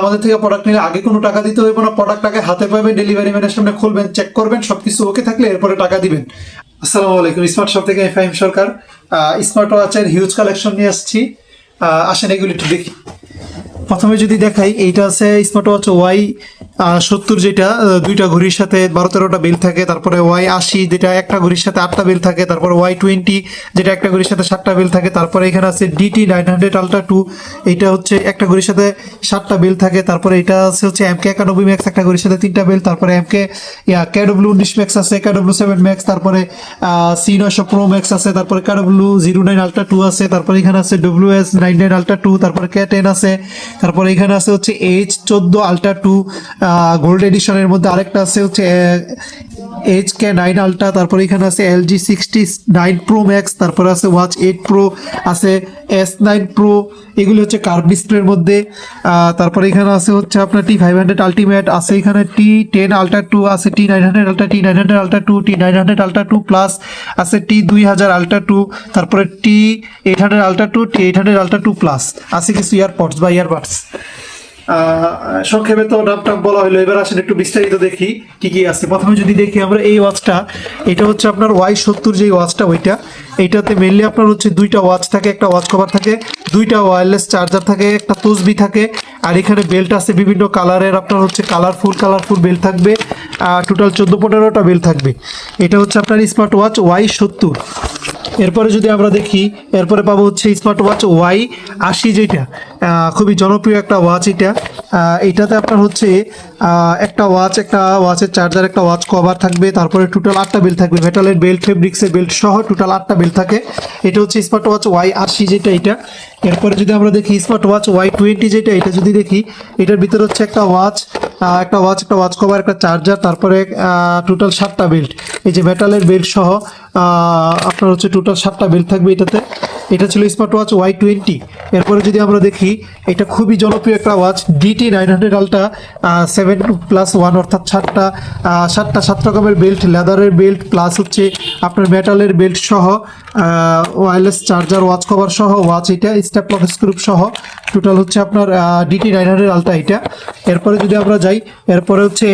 আমাদের থেকে প্রোডাক্ট নিলে আগে কোনো টাকা দিতে হবে না প্রোডাক্টটাকে হাতে পাবেন ডেলিভারি ম্যানের সামনে খুলবেন চেক করবেন, সবকিছু ওকে থাকলে এরপরে টাকা দিবেন। আসসালামু আলাইকুম স্মার্ট শপ থেকে ফাহিম সরকার। স্মার্ট ওয়াচের হিউজ কালেকশন নিয়ে আসছি। আসেন এগুলি একটু দেখি। প্রথমে যদি দেখাই, এইটা আছে স্মার্ট ওয়াচ ওয়াই সত্তর যেটা দুইটা ঘড়ির সাথে বারো তেরোটা বিল থাকে, তারপরে ওয়াই আশি যেটা একটা ঘড়ির সাথে আটটা বিল থাকে, তারপরে ওয়াই টোয়েন্টি যেটা একটা ঘড়ির সাথে সাতটা বিল থাকে, তারপরে এখানে আছে DT nine hundred ultra two এইটা হচ্ছে একটা ঘড়ির সাথে সাতটা বিল থাকে, তারপরে এটা আছে হচ্ছে এম কে একানব্বই ম্যাক্স একটা ঘড়ির সাথে তিনটা বিল তারপরে এম কে ক্যাডব্লু উনিশ ম্যাক্স আছে ক্যাডব্লু সেভেন ম্যাক্স তারপরে সি নয়শো প্রো ম্যাক্স আছে, তারপরে KW zero nine ultra two আছে, তারপরে এখানে আছে W S nine nine ultra two তারপরে কে টেন আছে, তারপরে এখানে আছে হচ্ছে এইচ চোদ্দ আলট্রা টু গোল্ড এডিশনের মধ্যে আরেকটা আছে হচ্ছে এইচ কে নাইন আলট্রা তারপরে এখানে আছে LG sixty nine pro max তারপরে আছে ওয়াচ এইট প্রো আছে এস নাইন প্রো এগুলি হচ্ছে কার্ভ ডিসপ্লের মধ্যে। তারপরে এখানে আছে হচ্ছে আপনার টি ফাইভ হান্ড্রেড আলটিমেট আছে এখানে টি টেন আলট্রা টু আছে T nine hundred ultra T nine hundred ultra two T nine hundred ultra two plus আছে টি দুই হাজার আলট্রা টু তারপরে T eight hundred ultra two T eight hundred ultra two plus আছে কিছু EarPods বা earbuds সংক্ষেপে তো নাম টাম বলা হলো এবার আসেন একটু বিস্তারিত দেখি কি কি আছে। প্রথমে যদি দেখি আমরা এই ওয়াচটা, এটা হচ্ছে আপনার ওয়াই সত্তর যে ওয়াচটা, ওইটা। এইটাতে মেনলি আপনার হচ্ছে দুইটা ওয়াচ থাকে, একটা ওয়াচ কভার থাকে, দুইটা ওয়্যারলেস চার্জার থাকে, একটা তসবি থাকে, আর এখানে বেল্ট আছে বিভিন্ন কালারের আপনার হচ্ছে কালারফুল কালারফুল বেল্ট থাকবে আর টোটাল চোদ্দ পনেরোটা বেল্ট থাকবে। এটা হচ্ছে আপনার স্মার্ট ওয়াচ ওয়াই সত্তর। এরপরে যদি আমরা দেখি, এরপরে পাবো হচ্ছে স্মার্ট ওয়াচ ওয়াই আশি যেটা খুবই জনপ্রিয় একটা ওয়াচ এটা। এটাতে আপনার হচ্ছে একটা ওয়াচ একটা ওয়াচের চার্জার একটা ওয়াচ কভার থাকবে, তারপরে টোটাল আটটা বেল্ট থাকবে। মেটালের বেল্ট ফেব্রিক্সের বেল্ট সহ টোটাল আটটা বেল্ট থাকে। এটা হচ্ছে স্মার্ট ওয়াচ ওয়াই আশি যেটা এটা। এরপরে যদি আমরা দেখি স্মার্ট ওয়াচ ওয়াই টোয়েন্টি যেটা, এটা যদি দেখি, এটার ভিতরে হচ্ছে একটা ওয়াচ একটা ওয়াচ একটা ওয়াচ কভার একটা চার্জার তারপরে টোটাল সাতটা বেল্ট এই যে মেটালের বেল্ট সহ আপনার হচ্ছে টোটাল সাতটা বেল্ট থাকবে এটাতে। এটা ছিল স্মার্ট ওয়াচ ওয়াই টোয়েন্টি এরপরে যদি আমরা দেখি, এটা খুবই জনপ্রিয় একটা watch DT nine hundred ultra seven plus one অর্থাৎ সাতটা সাতটা সাত রকমের বেল্ট লেদারের বেল্ট প্লাস হচ্ছে আপনার মেটালের বেল্ট সহ ওয়্যারলেস চার্জার ওয়াচ কভার সহ ওয়াচ এটা স্টেপ লক স্ক্রুপ সহ টোটাল হচ্ছে আপনার ডিটি নাইন হান্ড্রেড আলটা এটা। এরপরে যদি আমরা যাই, এরপরে হচ্ছে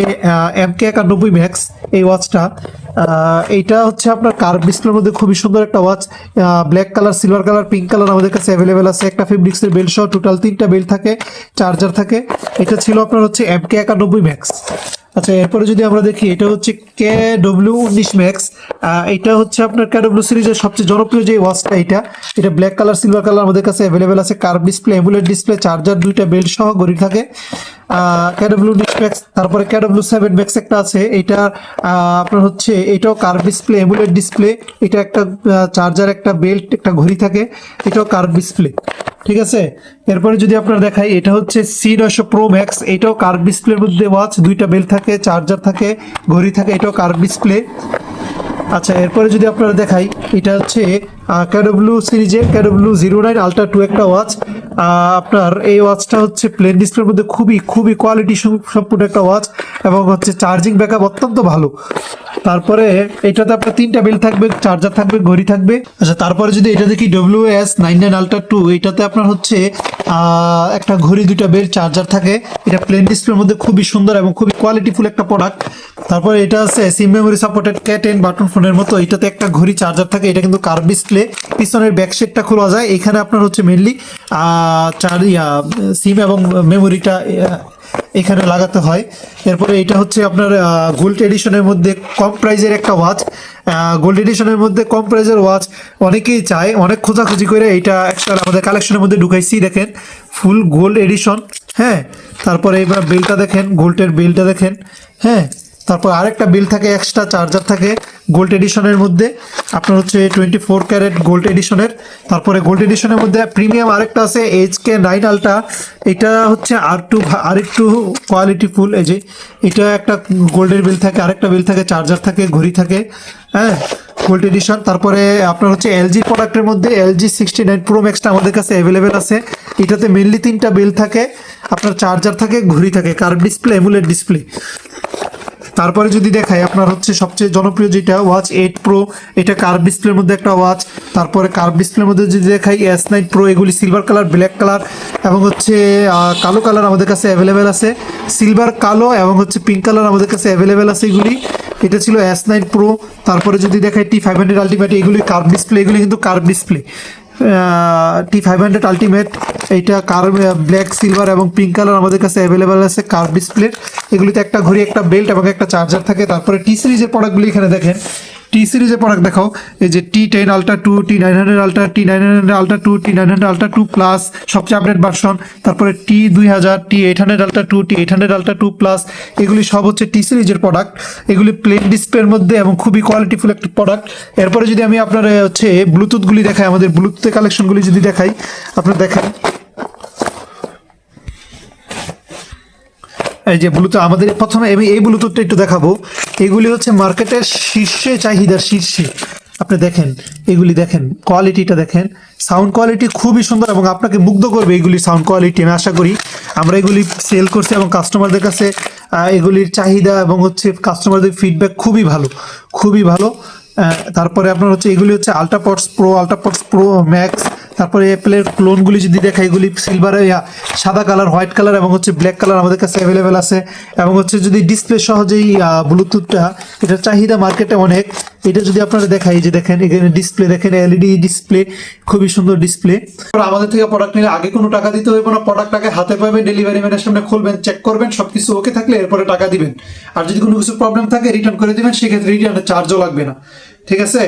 এম কে একানব্বই ম্যাক্স এই ওয়াচটা এইটা হচ্ছে আপনার কার্ভ ডিসপ্লের মধ্যে খুবই সুন্দর একটা watch black colour silver colour pink colour আমাদের কাছে অ্যাভেলেবেল আছে। একটা ফেব্রিক্সের বেল্ট সহ টোটাল তিনটা বেল্ট থাকে চার্জার থাকে। এটা ছিল আপনার হচ্ছে এম কে একানব্বই ম্যাক্স আচ্ছা এরপরে যদি আমরা দেখি, এটা হচ্ছে কে ডব্লিউ উনিশ ম্যাক্স এটা হচ্ছে আপনার কে ডব্লিউ সিরিজের সবচেয়ে জনপ্রিয় যে ওয়াচটা এটা এটা ব্ল্যাক কালার সিলভার কালার আমাদের কাছে অ্যাভেলেবেল আছে। Curve display AMOLED display charger দুইটা বেল্ট সহ গড়ি থাকে। ক্যাডব্লিউ ম্যাক্স তারপরে ক্যাডব্লিউ সেভেন ম্যাক্স একটা আছে। এটা আপনার হচ্ছে, এটাও কার্ভ ডিসপ্লে এমুলেট ডিসপ্লে। এটা একটা চার্জার, একটা বেল্ট, একটা ঘড়ি থাকে। এটাও কার্ভ ডিসপ্লে, ঠিক আছে? এরপরে যদি আপনার দেখাই, এটা হচ্ছে সি নয়শো প্রো ম্যাক্স এটাও কার্ভ ডিসপ্লের মধ্যে ওয়াচ দুইটা বেল্ট থাকে, চার্জার থাকে, ঘড়ি থাকে, এটাও কার্ভ ডিসপ্লে। আচ্ছা এরপরে যদি আপনারা দেখাই, এটা হচ্ছে ক্যাডব্লু সিরিজের KW zero nine ultra two একটা ওয়াচ আপনার এই ওয়াচটা হচ্ছে প্লেন ডিসপ্লের মধ্যে খুবই খুবই কোয়ালিটি সম্পূর্ণ একটা ওয়াচ এবং হচ্ছে চার্জিং ব্যাকআপ অত্যন্ত ভালো। তারপরে এটাতে আপনার তিনটা বেল থাকবে চার্জার থাকবে, ঘড়ি থাকবে। আচ্ছা তারপরে যদি এটা দেখি W S nine nine ultra two এটাতে আপনার হচ্ছে একটা ঘড়ি দুইটা বেল চার্জার থাকে। এটা প্লেন ডিসপ্লের মধ্যে খুবই সুন্দর এবং খুবই কোয়ালিটিফুল একটা প্রোডাক্ট তারপরে এটা আছে SIM memory supported K ten button ফোনের মতো, এটাতে একটা ঘড়ি চার্জার থাকে, এটা কিন্তু কার্ভ ডিসপ্লে পিছনের ব্যাক সেটটা খোলা যায়, এখানে আপনার হচ্ছে মেনলি চার সিম এবং মেমোরিটা এখানে লাগাতে হয়। এরপরে এটা হচ্ছে আপনার গোল্ড এডিশনের মধ্যে কম প্রাইজের একটা ওয়াচ গোল্ড এডিশনের মধ্যে কম প্রাইজের ওয়াচ অনেকেই চায়। অনেক খোঁজাখুঁজি করে এটা একটা আমাদের কালেকশনের মধ্যে ঢুকাইছি, দেখেন। ফুল গোল্ড এডিশন হ্যাঁ। তারপরে এবার বেলটা দেখেন গোল্ডের বেলটা দেখেন হ্যাঁ। তারপর আরেকটা বিল থাকে এক্সট্রা চার্জার থাকে গোল্ড এডিশনের মধ্যে। আপনার হচ্ছে টোয়েন্টি ফোর ক্যারেট গোল্ড এডিশনের তারপরে গোল্ড এডিশনের মধ্যে প্রিমিয়াম আরেকটা আছে এইচ কে নাইন আলটা এটা হচ্ছে আর টু আরেকটু কোয়ালিটি ফুল এই যে এটা একটা গোল্ডের বিল থাকে, আরেকটা বিল থাকে চার্জার থাকে, ঘড়ি থাকে হ্যাঁ গোল্ড এডিশন তারপরে আপনার হচ্ছে এলজি প্রোডাক্টের মধ্যে এলজি সিক্সটি নাইন প্রো ম্যাক্সটা আমাদের কাছে অ্যাভেলেবেল আছে। এটাতে মেনলি তিনটা বিল থাকে, আপনার চার্জার থাকে, ঘড়ি থাকে কার্ভ ডিসপ্লে এমুলেট ডিসপ্লে তারপরে যদি দেখাই, আপনার হচ্ছে সবচেয়ে জনপ্রিয় যেটা ওয়াচ এইট প্রো এটা কার্ভ ডিসপ্লের মধ্যে একটা ওয়াচ। তারপরে কার্ভ ডিসপ্লের মধ্যে যদি দেখাই এস নাইন প্রো এগুলি সিলভার কালার ব্ল্যাক কালার এবং হচ্ছে কালো কালার আমাদের কাছে অ্যাভেলেবেল আছে। সিলভার কালো এবং হচ্ছে পিঙ্ক কালার আমাদের কাছে অ্যাভেলেবেল আছে এগুলি। এটা ছিল এস নাইন প্রো তারপরে যদি দেখাই টি ফাইভ হান্ড্রেড আলটিমেট এগুলি কার্ভ ডিসপ্লে এগুলি কিন্তু curve display T five hundred ultimate এইটা কার ব্ল্যাক সিলভার এবং পিঙ্ক কালার আমাদের কাছে অ্যাভেলেবেল আছে কার ডিসপ্লে এগুলিতে একটা ঘড়ি, একটা বেল্ট এবং একটা চার্জার থাকে। তারপরে টি সিরিজের প্রোডাক্টগুলি এখানে দেখেন। টি সিরিজের প্রোডাক্ট দেখাও। এই যে T ten ultra two T nine hundred ultra T nine hundred ultra two T nine hundred ultra two plus সবচেয়ে আপডেট ভার্সন তারপরে টি দুই হাজার T eight hundred ultra two T eight hundred ultra two plus এগুলি সব হচ্ছে টি সিরিজের product এগুলি plane ডিসপ্লের মধ্যে এবং খুবই কোয়ালিটিফুল একটি প্রোডাক্ট এরপরে যদি আমি আপনার হচ্ছে ব্লুটুথগুলি দেখাই, আমাদের ব্লুটুথের কালেকশনগুলি যদি দেখাই, আপনার দেখেন। এই যে ব্লুটুথ আমাদের প্রথমে আমি এই ব্লুটুথটা একটু দেখাবো। এগুলি হচ্ছে মার্কেটের শীর্ষে চাহিদার শীর্ষে। আপনি দেখেন, এগুলি দেখেন কোয়ালিটিটা দেখেন। সাউন্ড কোয়ালিটি খুবই সুন্দর এবং আপনাকে মুগ্ধ করবে এগুলি সাউন্ড কোয়ালিটি আমি আশা করি আমরা এগুলি সেল করছি এবং কাস্টমারদের কাছে এগুলির চাহিদা এবং হচ্ছে কাস্টমারদের ফিডব্যাক খুবই ভালো খুবই ভালো। তারপরে আপনার হচ্ছে এগুলি হচ্ছে ultra pods pro ultra pods pro max তারপরে অ্যাপেলের ক্লোনগুলি যদি দেখা এগুলি সিলভার সাদা কালার হোয়াইট কালার এবং হচ্ছে ব্ল্যাক কালার আমাদের কাছে অ্যাভেলেবেল আছে। এবং হচ্ছে যদি ডিসপ্লে সহজেই ব্লুটুথটা এটার চাহিদা মার্কেটে অনেক। এটা যদি আপনারা দেখাই যে দেখেন, এখানে ডিসপ্লে দেখেন এলইডি ডিসপ্লে খুবই সুন্দর ডিসপ্লে আমাদের থেকে প্রোডাক্ট নিলে আগে কোনো টাকা দিতে হবে না প্রোডাক্টটাকে হাতে পাবেন ডেলিভারি ম্যানের সামনে খুলবেন চেক করবেন সব কিছু ওকে থাকলে এরপরে টাকা দিবেন। আর যদি কোনো কিছু প্রবলেম থাকে রিটার্ন করে দিবেন, সেক্ষেত্রে রিটার্নের চার্জও লাগবে না। ঠিক আছে?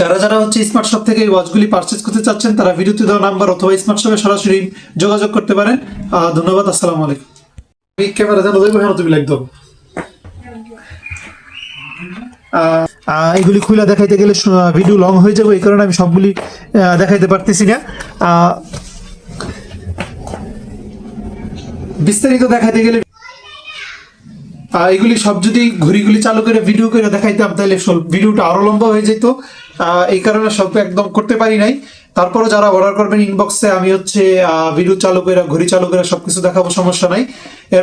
যারা যারা হচ্ছে স্মার্ট শপ থেকে এই ওয়াচগুলি পারচেজ করতে চাচ্ছেন, তারা ভিডিওতে দেওয়া নাম্বার অথবা স্মার্ট শপে সরাসরি যোগাযোগ করতে পারেন। ধন্যবাদ, আসসালামু আলাইকুম। আমি ক্যামেরা জানো যাইবো হ্যাঁ তুমি লাগতো। এগুলি খুলে দেখাইতে গেলে ভিডিও লং হয়ে যাবে, এই কারণে আমি সবগুলি দেখাইতে পারতেছি না। বিস্তারিত দেখাইতে গেলে এগুলি সব যদি ঘড়িগুলি চালু করে ভিডিও করে দেখাইতাম, তাহলে ভিডিওটা আরও লম্বা হয়ে যেত। এই কারণে সব একদম করতে পারি নাই। তারপরে যারা অর্ডার করবেন ইনবক্সে আমি হচ্ছে ভিডিও চালু করে ঘড়ি চালু করে সবকিছু দেখাবো, সমস্যা নাই। এরপর